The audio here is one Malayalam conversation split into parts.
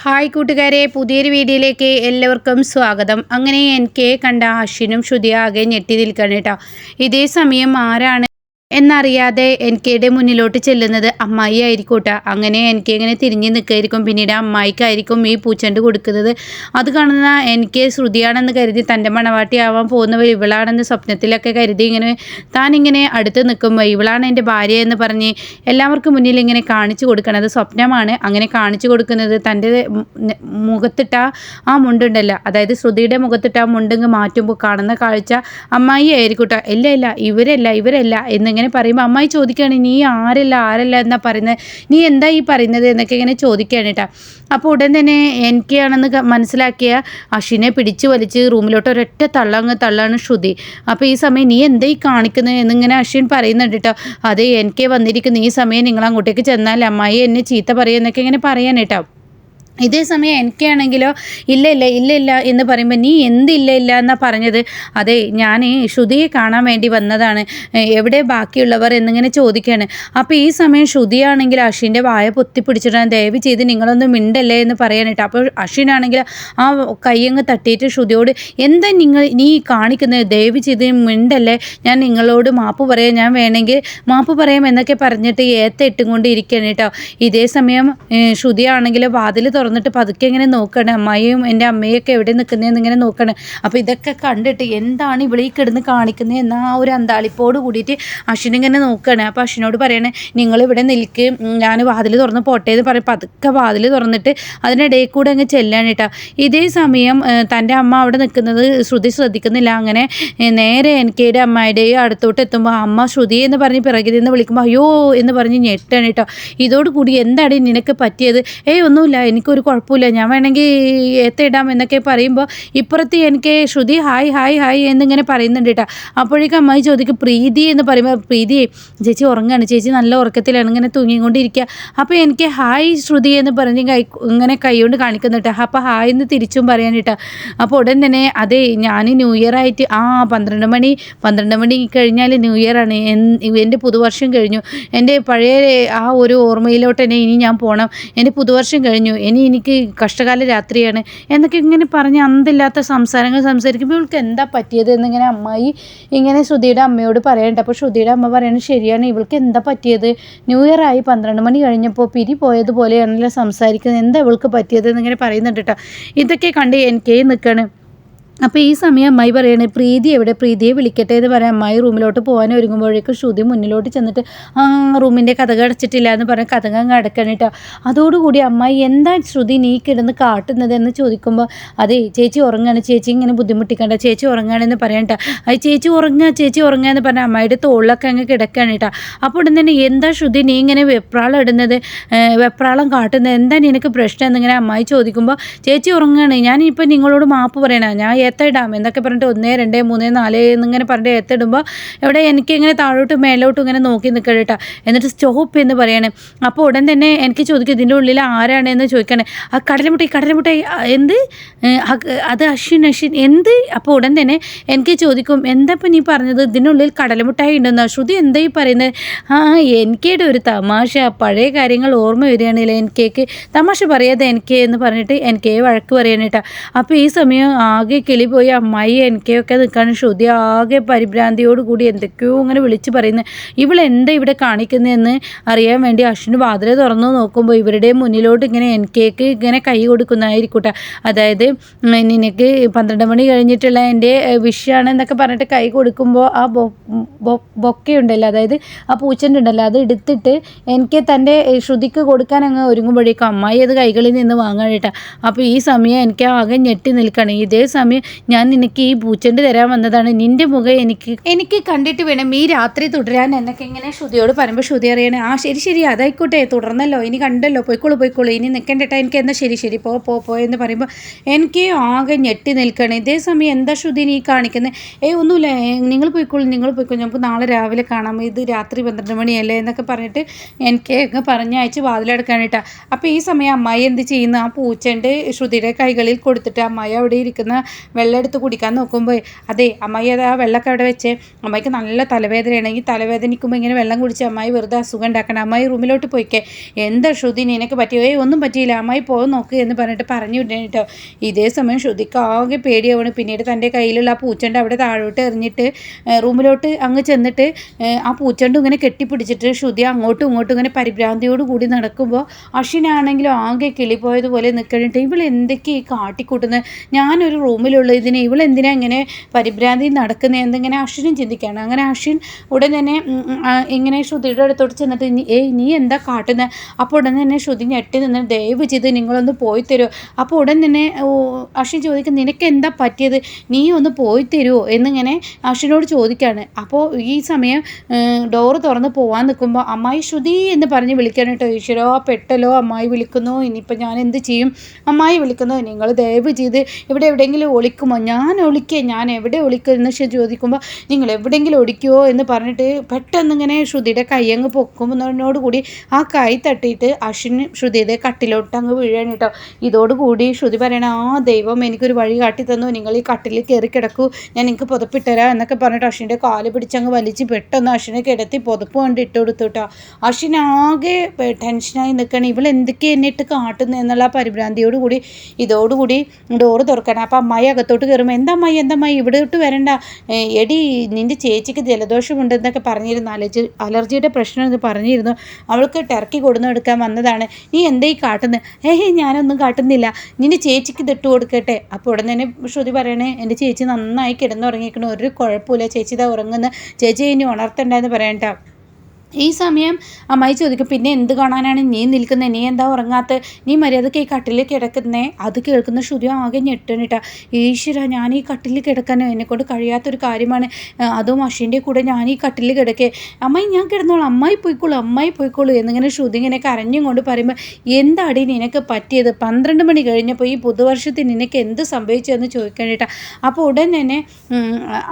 ഹായ് കൂട്ടുകാരെ പുതിയൊരു വീഡിയോയിലേക്ക് എല്ലാവർക്കും സ്വാഗതം. അങ്ങനെ എനിക്ക് കണ്ട അശ്വിനും ശ്രുതി ആകെ ഞെട്ടി നിൽക്കണം കേട്ടോ. ഇതേ സമയം ആരാണ് എന്നറിയാതെ എനിക്കയുടെ മുന്നിലോട്ട് ചെല്ലുന്നത് അമ്മായി ആയിരിക്കൂട്ട അങ്ങനെ എനിക്ക് ഇങ്ങനെ തിരിഞ്ഞ് നിൽക്കായിരിക്കും. പിന്നീട് അമ്മായിക്കായിരിക്കും ഈ പൂച്ചണ്ട് കൊടുക്കുന്നത്. അത് കാണുന്ന എനിക്ക് ശ്രുതിയാണെന്ന് കരുതി തന്റെ മണവാട്ടി ആവാൻ പോകുന്നവർ ഇവളാണെന്ന് സ്വപ്നത്തിലൊക്കെ കരുതി ഇങ്ങനെ താൻ ഇങ്ങനെ അടുത്ത് നിൽക്കുമ്പോൾ ഇവളാണ് എന്റെ ഭാര്യ എന്ന് പറഞ്ഞ് എല്ലാവർക്കും മുന്നിൽ ഇങ്ങനെ കാണിച്ചു കൊടുക്കണത് സ്വപ്നമാണ്. അങ്ങനെ കാണിച്ചു കൊടുക്കുന്നത് തന്റെ മുഖത്തിട്ട ആ മുണ്ടുണ്ടല്ലോ. അതായത് ശ്രുതിയുടെ മുഖത്തിട്ട ആ മുണ്ടിങ്ങ് മാറ്റുമ്പോൾ കാണുന്ന കാഴ്ച അമ്മായി ആയിരിക്കൂട്ടോ. ഇല്ല ഇല്ല ഇവരല്ല ഇവരല്ല എന്നിങ്ങനെ ഇങ്ങനെ പറയുമ്പോൾ അമ്മായി ചോദിക്കുകയാണ് നീ ആരല്ല ആരല്ല എന്നാ പറയുന്നത്? നീ എന്താ ഈ പറയുന്നത്? എന്നൊക്കെ ഇങ്ങനെ ചോദിക്കുകയാണ് കേട്ടോ അപ്പോൾ ഉടൻ തന്നെ എനിക്കാണെന്ന് മനസ്സിലാക്കിയ അഷിനെ പിടിച്ച് വലിച്ച് റൂമിലോട്ട് ഒരൊറ്റ തള്ളങ്ങ് തള്ളാണ് ശ്രുതി. അപ്പോൾ ഈ സമയം നീ എന്താ ഈ കാണിക്കുന്നത് എന്നിങ്ങനെ അശ്വിൻ പറയുന്നുണ്ട് കേട്ടോ അതെ എനിക്ക് വന്നിരിക്കുന്ന. ഈ സമയം നിങ്ങൾ അങ്ങോട്ടേക്ക് ചെന്നാൽ അമ്മായി എന്നെ ചീത്ത പറയുമെന്നൊക്കെ ഇങ്ങനെ പറയാൻ കേട്ടോ ഇതേ സമയം എനിക്കാണെങ്കിലോ ഇല്ല ഇല്ല ഇല്ല ഇല്ല എന്ന് പറയുമ്പോൾ നീ എന്തില്ല ഇല്ല എന്നാണ് പറഞ്ഞത്. അതെ ഞാൻ ശ്രുതിയെ കാണാൻ വേണ്ടി വന്നതാണ്. എവിടെ ബാക്കിയുള്ളവർ എന്നിങ്ങനെ ചോദിക്കുകയാണ് അപ്പോൾ ഈ സമയം ശ്രുതിയാണെങ്കിൽ അഷിന്റെ വായ പൊത്തി പിടിച്ചിട്ടാണ് ദയവ് ചെയ്ത് നിങ്ങളൊന്നും മിണ്ടല്ലേ എന്ന് പറയാനിട്ട് അപ്പോൾ അഷിനാണെങ്കിൽ ആ കയ്യങ്ങ് തട്ടിയിട്ട് ശ്രുതിയോട് എന്താ നിങ്ങൾ നീ കാണിക്കുന്നത്? ദയവ് ചെയ്ത് മിണ്ടല്ലേ? ഞാൻ നിങ്ങളോട് മാപ്പ് പറയാം. ഞാൻ വേണമെങ്കിൽ മാപ്പ് പറയാം എന്നൊക്കെ പറഞ്ഞിട്ട് ഏത്ത ഇട്ടും കൊണ്ട് ഇരിക്കുകയാണ് കേട്ടോ. ഇതേ സമയം ശ്രുതിയാണെങ്കിൽ വാതിൽ തുറന്ന് തുറന്നിട്ട് പതുക്കെ ഇങ്ങനെ നോക്കണേ. അമ്മായിയും എന്റെ അമ്മയൊക്കെ എവിടെ നിൽക്കുന്നതെന്ന് ഇങ്ങനെ നോക്കണേ. അപ്പോൾ ഇതൊക്കെ കണ്ടിട്ട് എന്താണ് ഇവിടെ ഈ കിടന്ന് കാണിക്കുന്നത് എന്ന ആ ഒരു അന്താളിപ്പോട് കൂടിയിട്ട് അശ്വിനിങ്ങനെ നോക്കുകയാണ് അപ്പോൾ അശ്വിനോട് പറയണേ നിങ്ങളിവിടെ നിൽക്ക്. ഞാൻ വാതിൽ തുറന്ന് പോട്ടെ എന്ന് പറയും. പതുക്കെ വാതിൽ തുറന്നിട്ട് അതിനിടയിൽ കൂടെ അങ്ങ് ചെല്ലാണ് കേട്ടോ ഇതേ സമയം തന്റെ അമ്മ അവിടെ നിൽക്കുന്നത് ശ്രുതി ശ്രദ്ധിക്കുന്നില്ല. അങ്ങനെ നേരെ എനിക്കയുടെ അമ്മയുടെയും അടുത്തോട്ട് എത്തുമ്പോൾ അമ്മ ശ്രുതി എന്ന് പറഞ്ഞ് പിറകിൽ നിന്ന് വിളിക്കുമ്പോൾ അയ്യോ എന്ന് പറഞ്ഞ് ഞെട്ടാണ് കേട്ടോ ഇതോടുകൂടി എന്താണ് നിനക്ക് പറ്റിയത്? ഏയ് ഒന്നുമില്ല. എനിക്കൊരു ഒരു കുഴപ്പമില്ല. ഞാൻ വേണമെങ്കിൽ എത്തിയിടാം എന്നൊക്കെ പറയുമ്പോൾ ഇപ്പുറത്ത് എനിക്ക് ശ്രുതി ഹായ് ഹായ് ഹായ് എന്നിങ്ങനെ പറയുന്നുണ്ട് കേട്ടോ. അപ്പോഴേക്കും അമ്മായി ചോദിക്കും പ്രീതി എന്ന് പറയുമ്പോൾ പ്രീതി ചേച്ചി ഉറങ്ങാണ്. ചേച്ചി നല്ല ഉറക്കത്തിലാണ്. ഇങ്ങനെ തൂങ്ങിക്കൊണ്ടിരിക്കുക. അപ്പോൾ എനിക്ക് ഹായ് ശ്രുതി എന്ന് പറഞ്ഞ് കൈ ഇങ്ങനെ കൈകൊണ്ട് കേട്ടോ. അപ്പോൾ ഹായ് എന്ന് തിരിച്ചും പറയാൻ കേട്ടോ. അപ്പോൾ ഉടൻ തന്നെ അതെ ഞാൻ ന്യൂ ഇയർ ആയിട്ട് ആ പന്ത്രണ്ട് മണി പന്ത്രണ്ട് മണി കഴിഞ്ഞാൽ ന്യൂ ഇയർ ആണ്. എന്റെ പുതുവർഷം കഴിഞ്ഞു. എന്റെ പഴയ ആ ഒരു ഓർമ്മയിലോട്ട് തന്നെ ഇനി ഞാൻ പോകണം എന്റെ പുതുവർഷം കഴിഞ്ഞു. ഇനി എനിക്ക് കഷ്ടകാല രാത്രിയാണ് എന്നൊക്കെ ഇങ്ങനെ പറഞ്ഞ് അന്തില്ലാത്ത സംസാരങ്ങൾ സംസാരിക്കുമ്പോൾ ഇവൾക്ക് എന്താ പറ്റിയത് എന്നിങ്ങനെ അമ്മായി ഇങ്ങനെ ശ്രുതിയുടെ അമ്മയോട് പറയണ്ട. അപ്പോൾ ശ്രുതിയുടെ അമ്മ പറയുന്നത് ശരിയാണ്. ഇവൾക്ക് എന്താ പറ്റിയത്? ന്യൂ ഇയർ ആയി പന്ത്രണ്ട് മണി കഴിഞ്ഞപ്പോൾ പിരി പോയതുപോലെയാണല്ലോ സംസാരിക്കുന്നത്. എന്താ ഇവൾക്ക് പറ്റിയത് എന്നിങ്ങനെ പറയുന്നുണ്ട് കേട്ടോ. ഇതൊക്കെ കണ്ട് എനിക്കേ നിൽക്കണം. അപ്പോൾ ഈ സമയം അമ്മായി പറയണേ പ്രീതി എവിടെ? പ്രീതിയെ വിളിക്കട്ടെ എന്ന് പറയാം. അമ്മായി റൂമിലോട്ട് പോകാൻ ഒരുങ്ങുമ്പോഴേക്കും ശ്രുതി മുന്നിലോട്ട് ചെന്നിട്ട് ആ റൂമിന്റെ കഥക അടച്ചിട്ടില്ല എന്ന് പറഞ്ഞ് കഥക അങ്ങ് അടക്കണം കേട്ടോ. അതോടുകൂടി അമ്മായി എന്താ ശ്രുതി നീ കിടന്ന് കാട്ടുന്നത്? എന്ന് ചോദിക്കുമ്പോൾ അതെ ചേച്ചി ഉറങ്ങാണ്. ചേച്ചി ഇങ്ങനെ ബുദ്ധിമുട്ടിക്കണ്ട. ചേച്ചി ഉറങ്ങാണെന്ന് പറയണ്ട അത് ചേച്ചി ഉറങ്ങുക ചേച്ചി ഉറങ്ങുക എന്ന് പറഞ്ഞാൽ അമ്മായിയുടെ തോളിലൊക്കെ അങ്ങ് കിടക്കുകയാണ് കേട്ടോ. അപ്പോൾ ഉടൻ തന്നെ എന്താ ശ്രുതി നീ ഇങ്ങനെ വെപ്രാളം ഇടുന്നത്? വെപ്രാളം കാട്ടുന്നത്? എന്താ നിനക്ക് പ്രശ്നം? എന്നിങ്ങനെ അമ്മായി ചോദിക്കുമ്പോൾ ചേച്ചി ഉറങ്ങുകയാണ് ഞാനിപ്പോൾ നിങ്ങളോട് മാപ്പ് പറയണം. ഞാൻ ഏത്തയിടാം എന്നൊക്കെ പറഞ്ഞിട്ട് ഒന്ന് രണ്ട് മൂന്ന് നാല് എന്നിങ്ങനെ പറഞ്ഞിട്ട് ഏത്തയിടുമ്പോൾ എവിടെ എനിക്ക് ഇങ്ങനെ താഴോട്ട് മേലോട്ടും ഇങ്ങനെ നോക്കി നിൽക്കണം കേട്ടോ എന്നിട്ട് സ്റ്റോപ്പ് എന്ന് പറയണേ. അപ്പോൾ ഉടൻ തന്നെ എനിക്ക് ചോദിക്കും ഇതിന്റെ ഉള്ളിൽ ആരാണ് എന്ന് ചോദിക്കണേ. ആ കടലമുട്ടായി കടലമുട്ടായി എന്ത്? അത് അശ്വിൻ അശ്വിൻ എന്ത്? അപ്പോൾ ഉടൻ തന്നെ എനിക്ക് ചോദിക്കും എന്താ നീ പറഞ്ഞത്? ഇതിനുള്ളിൽ കടലമുട്ടായി ഉണ്ടെന്ന്. ശ്രുതി എന്താ ഈ പറയുന്നത്? ആ എനിക്കേടെ ഒരു തമാശ പഴയ കാര്യങ്ങൾ ഓർമ്മ വരികയാണെങ്കിൽ എനിക്കേക്ക് തമാശ പറയാതെ എനിക്ക് എന്ന് പറഞ്ഞിട്ട് എനിക്കേ വഴക്ക് പറയാനേട്ടാ അപ്പോൾ ഈ സമയം ആകെ കിളി പോയി അമ്മായി എനിക്കൊക്കെ നിൽക്കാൻ ശ്രുതി ആകെ പരിഭ്രാന്തിയോട് കൂടി എന്തൊക്കെയോ ഇങ്ങനെ വിളിച്ച് പറയുന്നത് ഇവൾ എന്താ ഇവിടെ കാണിക്കുന്നതെന്ന് അറിയാൻ വേണ്ടി അശ്വിന് വാതിൽ തുറന്നു നോക്കുമ്പോൾ ഇവരുടെ മുന്നിലോട്ട് ഇങ്ങനെ എനിക്കേക്ക് ഇങ്ങനെ കൈ കൊടുക്കുന്നതായിരിക്കൂട്ട. അതായത് നിനക്ക് പന്ത്രണ്ട് മണി കഴിഞ്ഞിട്ടുള്ള എന്റെ വിഷയാണ് എന്നൊക്കെ പറഞ്ഞിട്ട് കൈ കൊടുക്കുമ്പോൾ ആ ബൊക്കയുണ്ടല്ലോ. അതായത് ആ പൂച്ചന്റെ ഉണ്ടല്ലോ. അത് എടുത്തിട്ട് എനിക്ക് തന്റെ ശ്രുതിക്ക് കൊടുക്കാൻ അങ്ങ് ഒരുങ്ങുമ്പോഴേക്കും അമ്മായി അത് കൈകളിൽ നിന്ന് വാങ്ങാൻ കേട്ടാ. അപ്പോൾ ഈ സമയം എനിക്ക് ആകെ ഞെട്ടി നിൽക്കണം. ഇതേ സമയം ഞാൻ നിനക്ക് ഈ പൂച്ചെണ്ട് തരാൻ വന്നതാണ്. നിന്റെ മുഖം എനിക്ക് എനിക്ക് കണ്ടിട്ട് വേണം ഈ രാത്രി തുടരാൻ എന്നൊക്കെ ഇങ്ങനെ ശ്രുതിയോട് പറയുമ്പോൾ ശ്രുതി അറിയണേ ആ ശരി ശരി അതായിക്കോട്ടെ തുടർന്നല്ലോ ഇനി കണ്ടല്ലോ പോയിക്കോളൂ പോയിക്കോളൂ ഇനി നിൽക്കണ്ടേട്ടാ എനിക്ക് എന്താ ശരി ശരി പോ പോ പോ എന്ന് പറയുമ്പോൾ എനിക്ക് ആകെ ഞെട്ടി നിൽക്കണം. ഇതേ സമയം എന്താ ശ്രുതി നീ കാണിക്കുന്നത് ഏ ഒന്നുമില്ല നിങ്ങൾ പോയിക്കോളൂ നിങ്ങൾ പോയിക്കോളൂ നമുക്ക് നാളെ രാവിലെ കാണാം ഇത് രാത്രി പന്ത്രണ്ട് മണിയല്ലേ എന്നൊക്കെ പറഞ്ഞിട്ട് എനിക്ക് പറഞ്ഞയച്ച് വാതിലെടുക്കാനായിട്ടാണ് അപ്പോൾ ഈ സമയം അമ്മായി എന്ത് ചെയ്യുന്നു? ആ പൂച്ചണ്ട് ശ്രുതിയുടെ കൈകളിൽ കൊടുത്തിട്ട് അമ്മായി അവിടെ ഇരിക്കുന്ന വെള്ളം എടുത്ത് കുടിക്കാൻ നോക്കുമ്പോൾ അതെ അമ്മായി അത് ആ വെള്ളമൊക്കെ അവിടെ വെച്ച്. അമ്മായിക്ക് നല്ല തലവേദനയാണ്. ഈ തലവേദനിക്കുമ്പോൾ ഇങ്ങനെ വെള്ളം കുടിച്ച് അമ്മായി വെറുതെ അസുഖം ഉണ്ടാക്കണം അമ്മായി റൂമിലോട്ട് പോയിക്കേ. എന്താ ശ്രുതി നിനക്ക് പറ്റിയോ? ഏയ് ഒന്നും പറ്റിയില്ല. അമ്മായി പോകാൻ നോക്ക് എന്ന് പറഞ്ഞിട്ട് പറഞ്ഞു വിട്ടോ ഇതേ സമയം ശ്രുതിക്ക് ആകെ പേടിയാവണം പിന്നീട് തന്റെ കയ്യിലുള്ള ആ പൂച്ചണ്ട് അവിടെ താഴോട്ട് എറിഞ്ഞിട്ട് റൂമിലോട്ട് അങ്ങ് ചെന്നിട്ട് ആ പൂച്ചണ്ട് ഇങ്ങനെ കെട്ടിപ്പിടിച്ചിട്ട് ശ്രുതി അങ്ങോട്ടും ഇങ്ങോട്ടും ഇങ്ങനെ പരിഭ്രാന്തിയോട് കൂടി നടക്കുമ്പോൾ അശ്വിനാണെങ്കിലും ആകെ കിളിപ്പോയതുപോലെ നിൽക്കണിട്ട് ഇവൾ എന്തൊക്കെയാണ് ഈ കാട്ടിക്കൂട്ടുന്നത് ഞാനൊരു റൂമിലുള്ള ഇതിനെ ഇവൾ എന്തിനാ ഇങ്ങനെ പരിഭ്രാന്തി നടക്കുന്നത് എന്തിങ്ങനെ അശ്വിനും ചിന്തിക്കുകയാണ്. അങ്ങനെ അശ്വിൻ ഉടൻ തന്നെ ഇങ്ങനെ ശ്രുതിയുടെ അടുത്തോട്ട് ചെന്നിട്ട് ഏയ് നീ എന്താ കാട്ടുന്നത് അപ്പോൾ ഉടൻ തന്നെ ശ്രുതി ഞെട്ടി നിന്ന് ദയവ് ചെയ്ത് നിങ്ങളൊന്ന് പോയി തരുമോ അപ്പോൾ ഉടൻ തന്നെ അശ്വിൻ ചോദിക്കും നിനക്ക് എന്താ പറ്റിയത്? നീ ഒന്ന് പോയി തരുമോ എന്നിങ്ങനെ അശ്വിനോട് ചോദിക്കുകയാണ് അപ്പോൾ ഈ സമയം ഡോറ് തുറന്ന് പോകാൻ നിൽക്കുമ്പോൾ അമ്മായി ശ്രുതി എന്ന് പറഞ്ഞ് വിളിക്കാണ് കേട്ടോ. ഈശ്വരോ പെട്ടലോ അമ്മായി വിളിക്കുന്നു. ഇനിയിപ്പോൾ ഞാൻ എന്ത് ചെയ്യും? അമ്മായി വിളിക്കുന്നു. നിങ്ങൾ ദയവ് ചെയ്ത് ഇവിടെ എവിടെയെങ്കിലും ഒളിക്കുമോ ഞാൻ ഒളിക്കേ ഞാൻ എവിടെ ഒളിക്കും എന്ന് ചോദിക്കുമ്പോൾ നിങ്ങൾ എവിടെയെങ്കിലും ഒളിക്കുമോ എന്ന് പറഞ്ഞിട്ട് പെട്ടെന്ന് ഇങ്ങനെ ശ്രുതിയുടെ കൈയങ്ങ് പൊക്കുമ്പോഴോട് കൂടി ആ കൈ തട്ടിയിട്ട് അശ്വിൻ ശ്രുതിയുടെ കട്ടിലോട്ട് അങ്ങ് വീഴാണ് കേട്ടോ. ഇതോടുകൂടി ശ്രുതി പറയണ ആ ദൈവം എനിക്കൊരു വഴി കാട്ടി തന്നു. നിങ്ങൾ ഈ കട്ടിലിൽ കയറി കിടക്കൂ. ഞാൻ നിങ്ങൾക്ക് പുതപ്പിട്ടരാം എന്നൊക്കെ പറഞ്ഞിട്ട് അശ്വിന്റെ കാൽ പിടിച്ചങ്ങ് വലിച്ച് പെട്ടെന്ന് അശ്വിനെ കിടത്തി പുതപ്പ് കൊണ്ട് ഇട്ട് കൊടുത്തു കേട്ടോ. അശ്വിൻ ആകെ ടെൻഷനായി നിൽക്കണം ഇവൾ എന്തൊക്കെ എന്നിട്ട് കാട്ടുന്നു? എന്നുള്ള പരിഭ്രാന്തിയോടുകൂടി ഇതോടുകൂടി ഡോറ് തുറക്കണം. അപ്പം അമ്മായി അകത്തോട്ട് കയറുമ്പോൾ എന്തമ്മായി എന്തമ്മായി ഇവിടോട്ട് വരണ്ട. എടി നിന്റെ ചേച്ചിക്ക് ജലദോഷമുണ്ട് എന്നൊക്കെ പറഞ്ഞിരുന്നു. അലർജി അലർജിയുടെ പ്രശ്നം എന്ന് പറഞ്ഞിരുന്നു. അവൾക്ക് ടർക്കി കൊടുന്നു എടുക്കാൻ വന്നതാണ്. നീ എന്തേ കാട്ടുന്നത് ഏഹ് ഞാനൊന്നും കാട്ടുന്നില്ല. നിന്റെ ചേച്ചിക്ക് ഇതിട്ട് കൊടുക്കട്ടെ. അപ്പോൾ ഉടനെ തന്നെ ശ്രുതി പറയണേ എന്റെ ചേച്ചി നന്നായി കിടന്നുറങ്ങിയിരിക്കണം ഒരു കുഴപ്പമില്ല ചേച്ചി ഇതാ ഉറങ്ങുന്ന. ചേച്ചി ഇനി ഉണർത്തണ്ടെന്ന് പറയണ്ട ഈ സമയം അമ്മായി ചോദിക്കും പിന്നെ എന്ത് കാണാനാണ്? നീ നിൽക്കുന്നത് നീ എന്താ ഉറങ്ങാത്ത? നീ മര്യാദയ്ക്ക് ഈ കട്ടിൽ കിടക്കുന്നേ? അത് കേൾക്കുന്ന ശ്രുതി ആകെ ഞെട്ടണിട്ട. ഈശ്വര ഞാൻ ഈ കട്ടിൽ കിടക്കാനോ എന്നെക്കൊണ്ട് കഴിയാത്തൊരു കാര്യമാണ്. അതും അശ്വിന്റെ കൂടെ ഞാൻ ഈ കട്ടിൽ കിടക്കേ. അമ്മായി ഞാൻ കിടന്നോളൂ. അമ്മായി പോയിക്കോളൂ അമ്മായി പോയിക്കോളൂ എന്നിങ്ങനെ ശ്രുതി ഇങ്ങനെ കരഞ്ഞും കൊണ്ട് പറയുമ്പോൾ എന്താടി നിനക്ക് പറ്റിയത്? പന്ത്രണ്ട് മണി കഴിഞ്ഞപ്പോൾ ഈ പുതുവർഷത്തിൽ നിനക്ക് എന്ത് സംഭവിച്ചു എന്ന് ചോദിക്കാനായിട്ടാ അപ്പോൾ ഉടൻ തന്നെ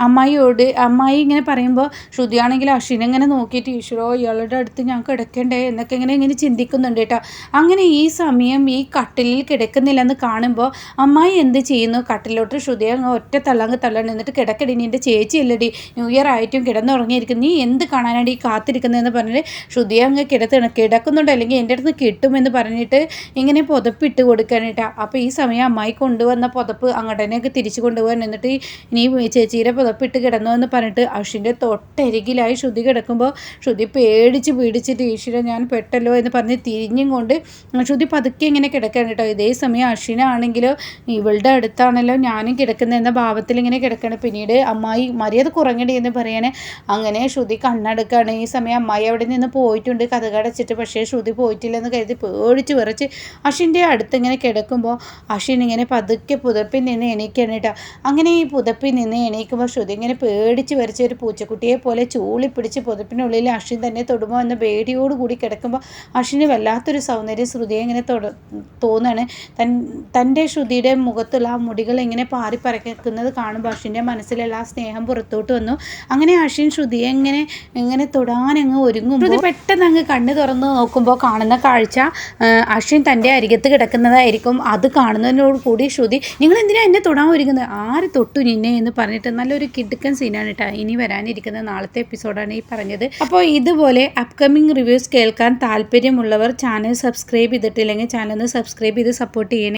അമ്മായിയോട് അമ്മായി ഇങ്ങനെ പറയുമ്പോൾ ശ്രുതിയാണെങ്കിൽ അശ്വിനെങ്ങനെ നോക്കിയിട്ട് ഈശ്വരോ ഇയാളുടെ അടുത്ത് ഞാൻ കിടക്കണ്ടേ എന്നൊക്കെ ഇങ്ങനെ ഇങ്ങനെ ചിന്തിക്കുന്നുണ്ട് കേട്ടോ. അങ്ങനെ ഈ സമയം ഈ കട്ടിലിൽ കിടക്കുന്നില്ലെന്ന് കാണുമ്പോൾ അമ്മായി എന്ത് ചെയ്യുന്നു? കട്ടിലോട്ട് ശ്രുതി അങ്ങ് ഒറ്റ തള്ളങ്ങ് തള്ളണം എന്നിട്ട് കിടക്കടി നീ എന്റെ ചേച്ചി ഇല്ലടി ന്യൂ ഇയർ ആയിട്ടും കിടന്നുറങ്ങിയിരിക്കും നീ എന്ത് കാണാനാണ് ഈ കാത്തിരിക്കുന്നതെന്ന് പറഞ്ഞിട്ട് ശ്രുതി അങ്ങ് കിടത്തണം കിടക്കുന്നുണ്ട്. അല്ലെങ്കിൽ എന്റെ അടുത്ത് കിട്ടുമെന്ന് പറഞ്ഞിട്ട് ഇങ്ങനെ പുതപ്പിട്ട് കൊടുക്കാനായിട്ടാണ് അപ്പോൾ ഈ സമയം അമ്മായി കൊണ്ടുവന്ന പുതപ്പ് അങ്ങോട്ടേക്ക് തിരിച്ചു കൊണ്ടുപോകാൻ എന്നിട്ട് ഇനി ചേച്ചിയുടെ പുതപ്പിട്ട് കിടന്നു എന്ന് പറഞ്ഞിട്ട് അഷിന്റെ തൊട്ടരികിലായി ശ്രുതി കിടക്കുമ്പോൾ ശ്രുതി പേടിച്ച് പിടിച്ചിട്ട് ഈശ്വര ഞാൻ പെട്ടല്ലോ എന്ന് പറഞ്ഞ് തിരിഞ്ഞും കൊണ്ട് ശ്രുതി പതുക്കെ ഇങ്ങനെ കിടക്കണം കേട്ടോ. ഇതേ സമയം അശ്വിനാണെങ്കിലോ ഇവളുടെ അടുത്താണല്ലോ ഞാനും കിടക്കുന്നത് എന്ന ഭാവത്തിൽ ഇങ്ങനെ കിടക്കണം പിന്നീട് അമ്മായി മര്യാദ കുറങ്ങടി എന്ന് പറയണേ. അങ്ങനെ ശ്രുതി കണ്ണടക്കാണ്. ഈ സമയം അമ്മായി അവിടെ നിന്ന് പോയിട്ടുണ്ട്. കഥ കടച്ചിട്ട് പക്ഷേ ശ്രുതി പോയിട്ടില്ലെന്ന് കരുതി പേടിച്ച് വിറച്ച് അശ്വിന്റെ അടുത്ത് ഇങ്ങനെ കിടക്കുമ്പോൾ അശ്വിൻ ഇങ്ങനെ പതുക്കെ പുതപ്പിൽ നിന്ന് എണീക്കാണ് കേട്ടോ. അങ്ങനെ ഈ പുതപ്പിൽ നിന്ന് എണീക്കുമ്പോൾ ശ്രുതി ഇങ്ങനെ പേടിച്ച് വരച്ച ഒരു പൂച്ചക്കുട്ടിയെ പോലെ ചൂളി പിടിച്ച് പുതപ്പിനുള്ളിൽ അശ്വിൻ തന്നെ തൊടുമോ എന്ന പേടിയോടുകൂടി കിടക്കുമ്പോൾ അശ്വിന് വല്ലാത്തൊരു സൗന്ദര്യം ശ്രുതിയെ ഇങ്ങനെ തൊട തോന്നാണ്. തൻ തന്റെ ശ്രുതിയുടെ മുഖത്തുള്ള ആ മുടികൾ ഇങ്ങനെ പാറി പറക്കുന്നത് കാണുമ്പോൾ അശ്വിന്റെ മനസ്സിലുള്ള ആ സ്നേഹം പുറത്തോട്ട് വന്നു. അങ്ങനെ അശ്വിൻ ശ്രുതിയെ ഇങ്ങനെ ഇങ്ങനെ തൊടാനങ്ങ് ഒരുങ്ങും ശ്രുതി പെട്ടെന്ന് അങ്ങ് കണ്ണ് തുറന്ന് നോക്കുമ്പോൾ കാണുന്ന കാഴ്ച അശ്വിൻ തന്റെ അരികത്ത് കിടക്കുന്നതായിരിക്കും. അത് കാണുന്നതിനോട് കൂടി ശ്രുതി നിങ്ങൾ എന്തിനാ എന്നെ തൊടാൻ ഒരുങ്ങുന്നത് ആര് തൊട്ടു നിന്നെ? എന്ന് പറഞ്ഞിട്ട് നല്ലൊരു കിടുക്കൻ സീനാണ് കേട്ടോ ഇനി വരാനിരിക്കുന്ന നാളത്തെ എപ്പിസോഡാണ് ഈ പറഞ്ഞത്. അപ്പോൾ ഇതുപോലെ അപ്കമിങ് റിവ്യൂസ് കേൾക്കാൻ താല്പര്യമുള്ളവർ ചാനൽ സബ്സ്ക്രൈബ് ചെയ്തിട്ടില്ലെങ്കിൽ ചാനൽ ഒന്ന് സബ്സ്ക്രൈബ് ചെയ്ത് സപ്പോർട്ട് ചെയ്യണേ.